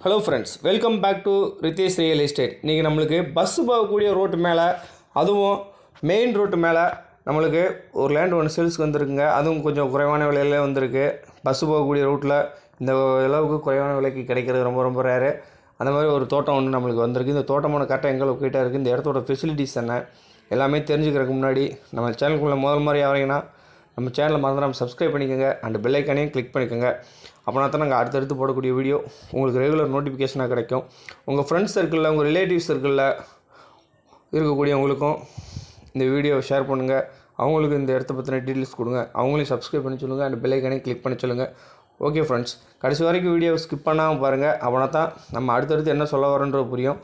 Hello friends welcome back to Ritesh real estate இன்றைக்கி நம்மளுக்கு bus போகக்கூடிய ரோட்டு மேலே அதுவும் மெயின் ரோட்டு மேலே நம்மளுக்கு ஒரு லேண்ட் ஒன்று சேல்ஸுக்கு வந்திருக்குங்க. அதுவும் கொஞ்சம் குறைவான விலையில வந்திருக்கு. பஸ்ஸு போகக்கூடிய ரூட்டில் இந்த அளவுக்கு குறைவான விலைக்கு கிடைக்கிறது ரொம்ப ரொம்ப ரேரு அந்த மாதிரி ஒரு தோட்டம் ஒன்று நம்மளுக்கு வந்திருக்கு. இந்த தோட்டமான கரெக்டாக எங்கே லொக்கேட்டாக இருக்குது இந்த இடத்தோட ஃபெசிலிட்டிஸ் என்ன? எல்லாமே தெரிஞ்சுக்கிறதுக்கு முன்னாடி நம்ம சேனலுக்குள்ளே முதல் மாதிரி யாரீங்கன்னா நம்ம சேனலை மறந்துடாமல் சப்ஸ்கிரைப் பண்ணிக்கோங்க அண்ட் பெல்லைக்கானையும் கிளிக் பண்ணிக்கோங்க. அப்படின்னா தான் நாங்கள் அடுத்தடுத்து போடக்கூடிய வீடியோ உங்களுக்கு ரெகுலர் நோட்டிஃபிகேஷனாக கிடைக்கும். உங்கள் ஃப்ரெண்ட்ஸ் சர்க்கிளில் உங்கள் ரிலேட்டிவ் சர்க்கிளில் இருக்கக்கூடியவங்களுக்கும் இந்த வீடியோவை ஷேர் பண்ணுங்கள் அவங்களுக்கு இந்த இடத்த பற்றின டீட்டெயில்ஸ் கொடுங்க. அவங்களையும் சப்ஸ்கிரைப் பண்ணி சொல்லுங்கள் அண்ட் பெல்லைக்கானையும் கிளிக் பண்ணி சொல்லுங்கள் ஓகே ஃப்ரெண்ட்ஸ் கடைசி வரைக்கும் வீடியோவை ஸ்கிப் பண்ணாமல் பாருங்கள் அப்படின்னா தான் நம்ம அடுத்தடுத்து என்ன சொல்ல வரோன்றது புரியும்.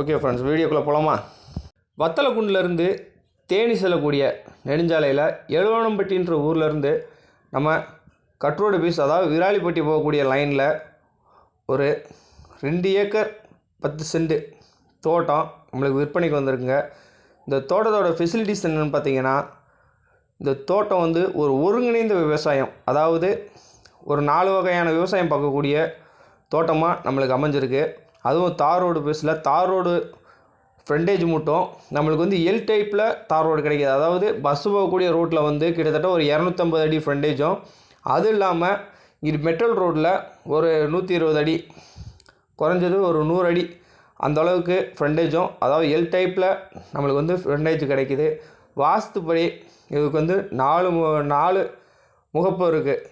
ஓகே ஃப்ரெண்ட்ஸ் வீடியோக்குள்ளே போகலாமா வத்தலக்குண்டிலேருந்து தேனி செல்லக்கூடிய நெடுஞ்சாலையில் எழுவனம்பட்டின்ற ஊர்லேருந்து நம்ம கட்ரோடு பீஸ் அதாவது விராலிப்பட்டி போகக்கூடிய லைனில் ஒரு ரெண்டு ஏக்கர் பத்து சென்ட் தோட்டம் நம்மளுக்கு விற்பனைக்கு வந்திருக்குங்க. இந்த தோட்டத்தோட ஃபெசிலிட்டிஸ் என்னென்னு பார்த்தீங்கன்னா இந்த தோட்டம் வந்து ஒரு ஒருங்கிணைந்த விவசாயம். அதாவது ஒரு நாலு வகையான விவசாயம் பார்க்கக்கூடிய தோட்டமாக நம்மளுக்கு அமைஞ்சிருக்கு. அதுவும் தார் ரோடு பேஸில் தார் ரோடு ஃப்ரண்டேஜ் மட்டும். நம்மளுக்கு வந்து எல் டைப்பில் தார் ரோடு கிடைக்கிது. அதாவது பஸ்ஸு போகக்கூடிய ரோட்டில் வந்து கிட்டத்தட்ட ஒரு இரநூத்தம்பது அடி ஃப்ரண்டேஜும் அது இல்லாமல் இது மெட்ரல் ரோட்டில் ஒரு நூற்றி இருபது அடி குறைஞ்சது ஒரு நூறு அடி அந்த அளவுக்கு ஃப்ரண்டேஜும் அதாவது எல் டைப்பில் நம்மளுக்கு வந்து ஃப்ரண்டேஜ் கிடைக்கிது. வாஸ்துப்படி இதுக்கு வந்து நாலு மு- நாலு முகப்பு இருக்குது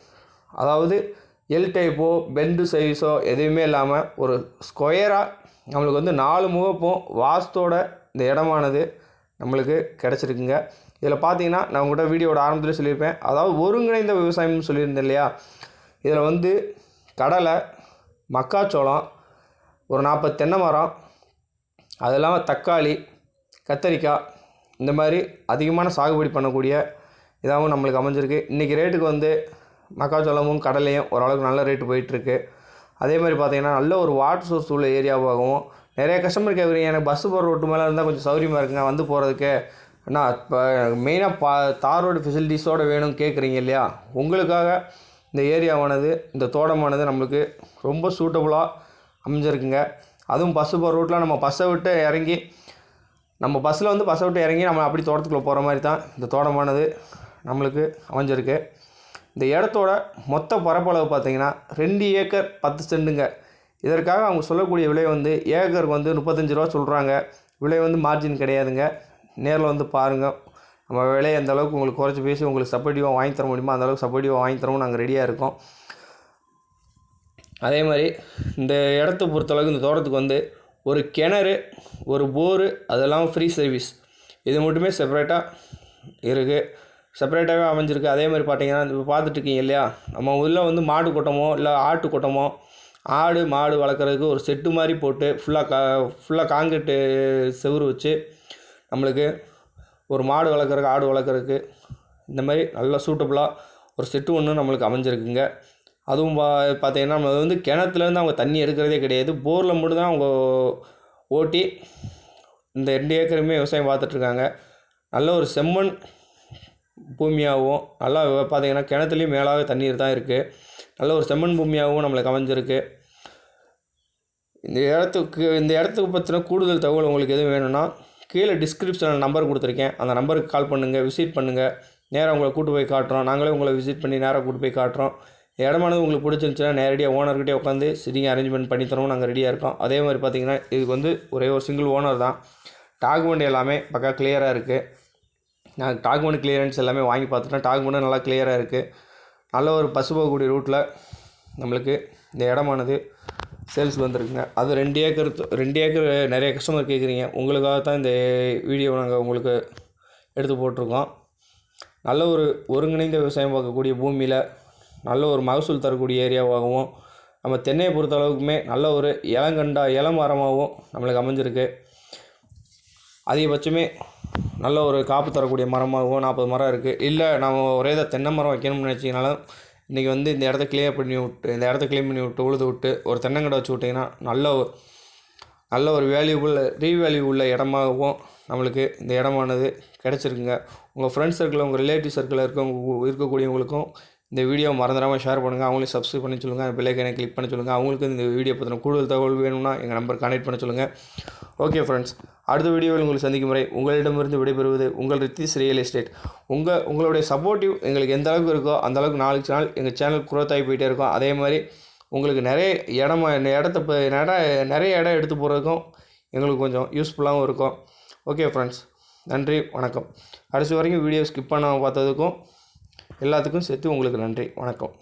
அதாவது எல் டைப்போ பெண்டு சைஸோ எதுவுமே இல்லாமல் ஒரு ஸ்கொயராக நம்மளுக்கு வந்து நாலு முகப்பும் வாஸ்தோட இந்த இடமானது நம்மளுக்கு கிடச்சிருக்குங்க. இதில் பார்த்தீங்கன்னா நான் உங்கள்கிட்ட வீடியோட ஆரம்பத்தில் சொல்லியிருப்பேன். அதாவது ஒருங்கிணைந்த விவசாயம்னு சொல்லியிருந்தேன் இல்லையா? இதில் வந்து கடலை மக்காச்சோளம் ஒரு நாற்பது தென்னை மரம் அது இல்லாமல் தக்காளி கத்தரிக்காய் இந்த மாதிரி அதிகமான சாகுபடி பண்ணக்கூடிய இதாகவும் நம்மளுக்கு அமைஞ்சிருக்கு. இன்றைக்கி ரேட்டுக்கு வந்து மக்காச்சோளமும் கடலையும் ஓரளவுக்கு நல்ல ரேட்டு போயிட்டுருக்கு. அதே மாதிரி பார்த்தீங்கன்னா நல்ல ஒரு வாட்டர் சோர்ஸ் உள்ள ஏரியாவாகவும் நிறைய கஸ்டமர் கேட்குறீங்க எனக்கு பஸ்ஸு போகிற ரோட்டு மேலே இருந்தால் கொஞ்சம் சௌரியமாக இருக்குங்க வந்து போகிறதுக்கு அண்ணா இப்போ மெயினாக பா தார் ரோடு ஃபெசிலிட்டிஸோடு வேணும் கேட்குறீங்க இல்லையா? உங்களுக்காக இந்த ஏரியாவானது இந்த தோட்டமானது நம்மளுக்கு ரொம்ப சூட்டபுளாக அமைஞ்சிருக்குங்க. அதுவும் பஸ்ஸு போகிற ரூட்டில் நம்ம பஸ்ஸை விட்டு இறங்கி நம்ம பஸ்ஸில் வந்து பஸ்ஸை விட்டு இறங்கி நம்ம அப்படி தோட்டத்துக்குள்ளே போகிற மாதிரி தான் இந்த தோட்டமானது நம்மளுக்கு அமைஞ்சிருக்கு. இந்த இடத்தோட மொத்த பரப்பளவு பார்த்தீங்கன்னா ரெண்டு ஏக்கர் பத்து சென்ட்டுங்க இதற்காக அவங்க சொல்லக்கூடிய விலை வந்து ஏக்கருக்கு வந்து முப்பத்தஞ்சு ரூபா சொல்கிறாங்க விலை வந்து மார்ஜின் கிடையாதுங்க. நேரில் வந்து பாருங்கள் நம்ம விலை அந்த அளவுக்கு உங்களுக்கு குறைச்சி பேசி உங்களுக்கு சப்போர்ட்டிவாக வாங்கி தர முடியுமோ அந்த அளவுக்கு சப்போர்ட்டிவாக வாங்கி தரவும் நாங்கள் ரெடியாக இருக்கோம். அதே மாதிரி இந்த இடத்த பொறுத்தளவுக்கு இந்த தோட்டத்துக்கு வந்து ஒரு கிணறு ஒரு போரு அதெல்லாம் ஃப்ரீ சர்வீஸ் இது மட்டுமே செப்பரேட்டாக இருக்குது செப்பரேட்டாகவே அமைஞ்சிருக்கு. அதே மாதிரி பார்த்தீங்கன்னா இப்போ பார்த்துட்ருக்கீங்க இல்லையா? நம்ம உள்ள வந்து மாடு கொட்டமோ இல்லை ஆட்டு கொட்டமோ ஆடு மாடு வளர்க்குறதுக்கு ஒரு செட்டு மாதிரி போட்டு ஃபுல்லாக கா ஃபுல்லாக காங்கிரீட்டு செவுரு வச்சு நம்மளுக்கு ஒரு மாடு வளர்க்குறக்கு ஆடு வளர்க்குறதுக்கு இந்த மாதிரி நல்லா சூட்டபுளாக ஒரு செட்டு ஒன்று நம்மளுக்கு அமைஞ்சிருக்குங்க. அதுவும் பா பார்த்தீங்கன்னா நம்ம வந்து கிணத்துலேருந்து அவங்க தண்ணி எடுக்கிறதே கிடையாது. போரில் மட்டும் தான் அவங்க ஓட்டி இந்த ரெண்டு ஏக்கருமே விவசாயம் பார்த்துட்ருக்காங்க நல்ல ஒரு செம்மண் பூமியாகவும் நல்லா பார்த்தீங்கன்னா கிணத்துலேயும் மேலாக தண்ணீர் தான் இருக்குது நல்ல ஒரு செம்மண் பூமியாகவும் நம்மளுக்கு அமைஞ்சிருக்கு இந்த இடத்துக்கு இந்த இடத்துக்கு பற்றின கூடுதல் தகவல் உங்களுக்கு எதுவும் வேணும்னா கீழே டிஸ்கிரிப்ஷனில் நம்பர் கொடுத்துருக்கேன். அந்த நம்பருக்கு கால் பண்ணுங்கள் விசிட் பண்ணுங்கள் நேராக உங்களை கூட்டு போய் காட்டுறோம். நாங்களே உங்களை விசிட் பண்ணி நேராக கூட்டு போய் காட்டுறோம். இடமானது உங்களுக்கு பிடிச்சிருந்துச்சுன்னா நேரடியாக ஓனர்கிட்டே உட்காந்து சிட்டிங் அரேஞ்ச்மெண்ட் பண்ணி தரோம் நாங்கள் ரெடியாக இருக்கோம். அதே மாதிரி பார்த்தீங்கன்னா இதுக்கு வந்து ஒரே ஒரு சிங்கிள் ஓனர் தான். டாக்குமெண்ட் எல்லாமே பக்கா கிளியராக இருக்குது நான் டாக்குமெண்ட் கிளியரன்ஸ் எல்லாமே வாங்கி பார்த்துட்டேன். டாக்குமெண்ட்டும் நல்லா கிளியராக இருக்குது நல்ல ஒரு பசு போகக்கூடிய ரூட்டில் நம்மளுக்கு இந்த இடமானது சேல்ஸ் வந்திருக்குங்க. அது ரெண்டு ஏக்கர் ரெண்டு ஏக்கர் நிறைய கஸ்டமர் கேட்குறீங்க. உங்களுக்காக தான் இந்த வீடியோ நாங்கள் உங்களுக்கு எடுத்து போட்டிருக்கோம். நல்ல ஒரு ஒருங்கிணைந்த விவசாயம் பார்க்கக்கூடிய பூமியில் நல்ல ஒரு மகசூல் தரக்கூடிய ஏரியாவாகவும் நம்ம தென்னையை பொறுத்த அளவுக்குமே நல்ல ஒரு இளங்கண்டா இளமரமாகவும் நம்மளுக்கு அமைஞ்சிருக்கு. அதிகபட்சமே நல்ல ஒரு காப்பு தரக்கூடிய மரமாகவும் நாற்பது மரம் இருக்குது இல்லை நம்ம ஒரே இதை தென்னை மரம் வைக்கணும்னு நினச்சிங்கனாலும் இன்றைக்கி வந்து இந்த இடத்த கிளியர் பண்ணி விட்டு இந்த இடத்த க்ளீன் பண்ணி விட்டு உழுது விட்டு ஒரு தென்னங்கடை வச்சு விட்டிங்கன்னா நல்ல ஒரு நல்ல ஒரு வேல்யூபுள் ரீவேல்யூ உள்ள இடமாகவும் நம்மளுக்கு இந்த இடமானது கிடச்சிருக்குங்க. உங்கள் ஃப்ரெண்ட்ஸ் சர்க்கிள் உங்கள் ரிலேட்டிவ் சர்க்கிளில் இருக்கவங்க இருக்கக்கூடியவங்களுக்கும் இந்த வீடியோ மறந்துடாமல் ஷேர் பண்ணுங்கள் அவங்களையும் சப்ஸ்கிரைப் பண்ணி சொல்லுங்கள் பிள்ளைக்கனை கிளிக் பண்ண சொல்லுங்கள் அவங்களுக்கு இந்த வீடியோ பற்றின கூடுதல் தகவல் வேணும்னா எங்கள் நம்பர் கான்டெக்ட் பண்ண சொல்லுங்கள் ஓகே ஃப்ரெண்ட்ஸ் அடுத்த வீடியோவில் உங்களை சந்திக்கும் முறை உங்களிடமிருந்து விடைபெறுவது உங்கள் ரித்திஸ் ரியல் எஸ்டேட் உங்கள் உங்களுடைய சப்போர்ட்டிவ் எங்களுக்கு எந்த அளவுக்கு இருக்கோ அந்த அளவுக்கு நாளுக்கு நாள் எங்கள் சேனல் குரோத் ஆகி போயிட்டே இருக்கும். அதே மாதிரி உங்களுக்கு நிறைய இடமா இடத்த இடம் நிறைய இடம் எடுத்து போகிறதுக்கும் எங்களுக்கு கொஞ்சம் யூஸ்ஃபுல்லாகவும் இருக்கும். ஓகே ஃப்ரெண்ட்ஸ் நன்றி வணக்கம். கடைசி வரைக்கும் வீடியோ ஸ்கிப் பண்ணாமல் பார்த்ததுக்கும் எல்லாத்துக்கும் சேர்த்து உங்களுக்கு நன்றி. வணக்கம்.